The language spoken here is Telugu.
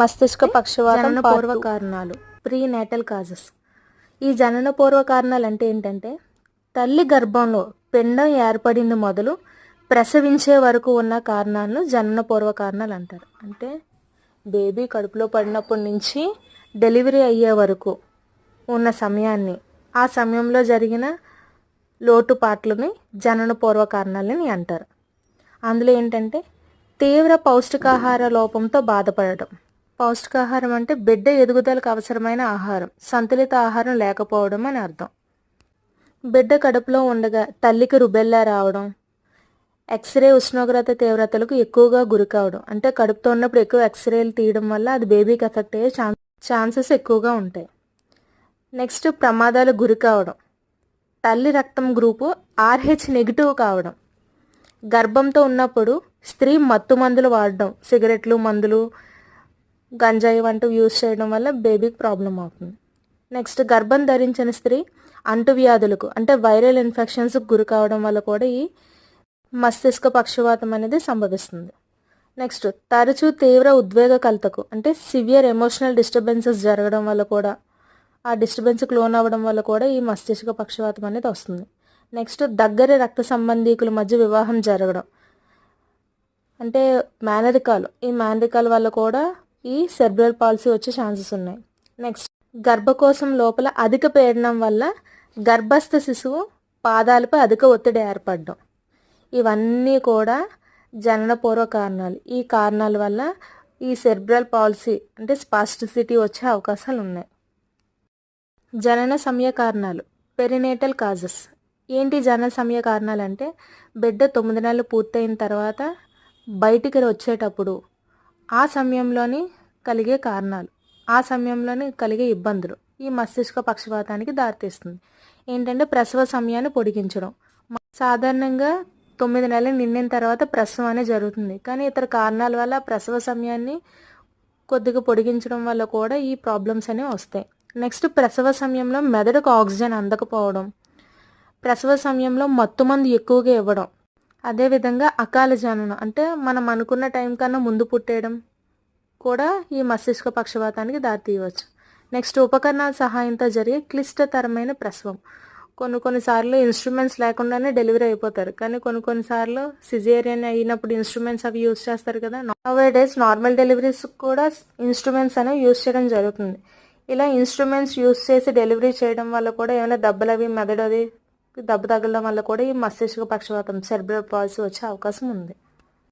మస్తిష్క పక్షవాతం పూర్వ కారణాలు ప్రీ నేటల్ కాజెస్. ఈ జనన పూర్వ కారణాలు అంటే ఏంటంటే తల్లి గర్భంలో పిండం ఏర్పడింది మొదలు ప్రసవించే వరకు ఉన్న కారణాలను జనన పూర్వ కారణాలు అంటారు. అంటే బేబీ కడుపులో పడినప్పటి నుంచి డెలివరీ అయ్యే వరకు ఉన్న సమయాన్ని ఆ సమయంలో జరిగిన లోటుపాట్లని జనన పూర్వ కారణాలని అంటారు. అందులో ఏంటంటే తీవ్ర పౌష్టికాహార లోపంతో బాధపడటం. పౌష్టికాహారం అంటే బిడ్డ ఎదుగుదలకు అవసరమైన ఆహారం సంతులిత ఆహారం లేకపోవడం అని అర్థం. బిడ్డ కడుపులో ఉండగా తల్లికి రుబెల్లా రావడం ఎక్స్రే ఉష్ణోగ్రత తీవ్రతలకు ఎక్కువగా గురి కావడం అంటే కడుపుతో ఉన్నప్పుడు ఎక్కువ ఎక్స్రేలు తీయడం వల్ల అది బేబీకి ఎఫెక్ట్ అయ్యే ఛాన్స్ ఛాన్సెస్ ఎక్కువగా ఉంటాయి. నెక్స్ట్ ప్రమాదాలు గురికావడం తల్లి రక్తం గ్రూపు ఆర్హెచ్ నెగిటివ్ కావడం. గర్భంతో ఉన్నప్పుడు స్త్రీ మత్తు మందులు వాడడం సిగరెట్లు మందులు గంజాయి వంటివి యూజ్ చేయడం వల్ల బేబీకి ప్రాబ్లం అవుతుంది. నెక్స్ట్ గర్భం ధరించిన స్త్రీ అంటువ్యాధులకు అంటే వైరల్ ఇన్ఫెక్షన్స్కి గురి కావడం వల్ల కూడా ఈ మస్తిష్క పక్షవాతం అనేది సంభవిస్తుంది. నెక్స్ట్ తరచూ తీవ్ర ఉద్వేగ కలతకు అంటే సివియర్ ఎమోషనల్ డిస్టర్బెన్సెస్ జరగడం వల్ల కూడా ఆ డిస్టర్బెన్స్కి లోన్ అవ్వడం వల్ల కూడా ఈ మస్తిష్క పక్షవాతం అనేది వస్తుంది. నెక్స్ట్ దగ్గర రక్త సంబంధీకుల మధ్య వివాహం జరగడం అంటే మేనరికాలు ఈ మేనరికాల వల్ల కూడా ఈ సెర్బ్రల్ పాలసీ వచ్చే ఛాన్సెస్ ఉన్నాయి. నెక్స్ట్ గర్భకోశం లోపల అధిక పీడనం వల్ల గర్భస్థ శిశువు పాదాలపై అధిక ఒత్తిడి ఏర్పడడం. ఇవన్నీ కూడా జననపూర్వ కారణాలు. ఈ కారణాల వల్ల ఈ సెర్బ్రల్ పాలసీ అంటే స్పాస్టిసిటీ వచ్చే అవకాశాలు ఉన్నాయి. జనన సమయ కారణాలు. Perinatal causes. ఏంటి జనన సమయ కారణాలు అంటే బిడ్డ తొమ్మిది నెలలు పూర్తయిన తర్వాత బయటికి వచ్చేటప్పుడు ఆ సమయంలోని కలిగే కారణాలు ఆ సమయంలోని కలిగే ఇబ్బందులు ఈ మస్తిష్క పక్షపాతానికి దారితీస్తుంది. ఏంటంటే ప్రసవ సమయాన్ని పొడిగించడం. సాధారణంగా తొమ్మిది నెలలు నిండిన తర్వాత ప్రసవం అనేది జరుగుతుంది. కానీ ఇతర కారణాల వల్ల ప్రసవ సమయాన్ని కొద్దిగా పొడిగించడం వల్ల కూడా ఈ ప్రాబ్లమ్స్ అనేవి వస్తాయి. నెక్స్ట్ ప్రసవ సమయంలో మెదడుకు ఆక్సిజన్ అందకపోవడం ప్రసవ సమయంలో మత్తు మందు ఎక్కువగా ఇవ్వడం అదేవిధంగా అకాల జననం. అంటే మనం అనుకున్న టైం కన్నా ముందు పుట్టేయడం కూడా ఈ మస్తిష్క పక్షవాతానికి దారితీయవచ్చు. నెక్స్ట్ ఉపకరణాల సహాయంతో జరిగే క్లిష్టతరమైన ప్రసవం. కొన్ని కొన్నిసార్లు ఇన్స్ట్రుమెంట్స్ లేకుండానే డెలివరీ అయిపోతారు. కానీ కొన్ని కొన్నిసార్లు సిజేరియన్ అయినప్పుడు ఇన్స్ట్రుమెంట్స్ అవి యూజ్ చేస్తారు కదా. నవే డేస్ నార్మల్ డెలివరీస్ కూడా ఇన్స్ట్రుమెంట్స్ అనేవి యూజ్ చేయడం జరుగుతుంది. ఇలా ఇన్స్ట్రుమెంట్స్ యూస్ చేసి డెలివరీ చేయడం వల్ల కూడా ఏమైనా దెబ్బలు అవి మెదడు అది దెబ్బ తగలడం వల్ల కూడా ఈ మస్తిష్క పక్షవాతం సెర్బ్రల్ పాలసీ వచ్చే అవకాశం ఉంది.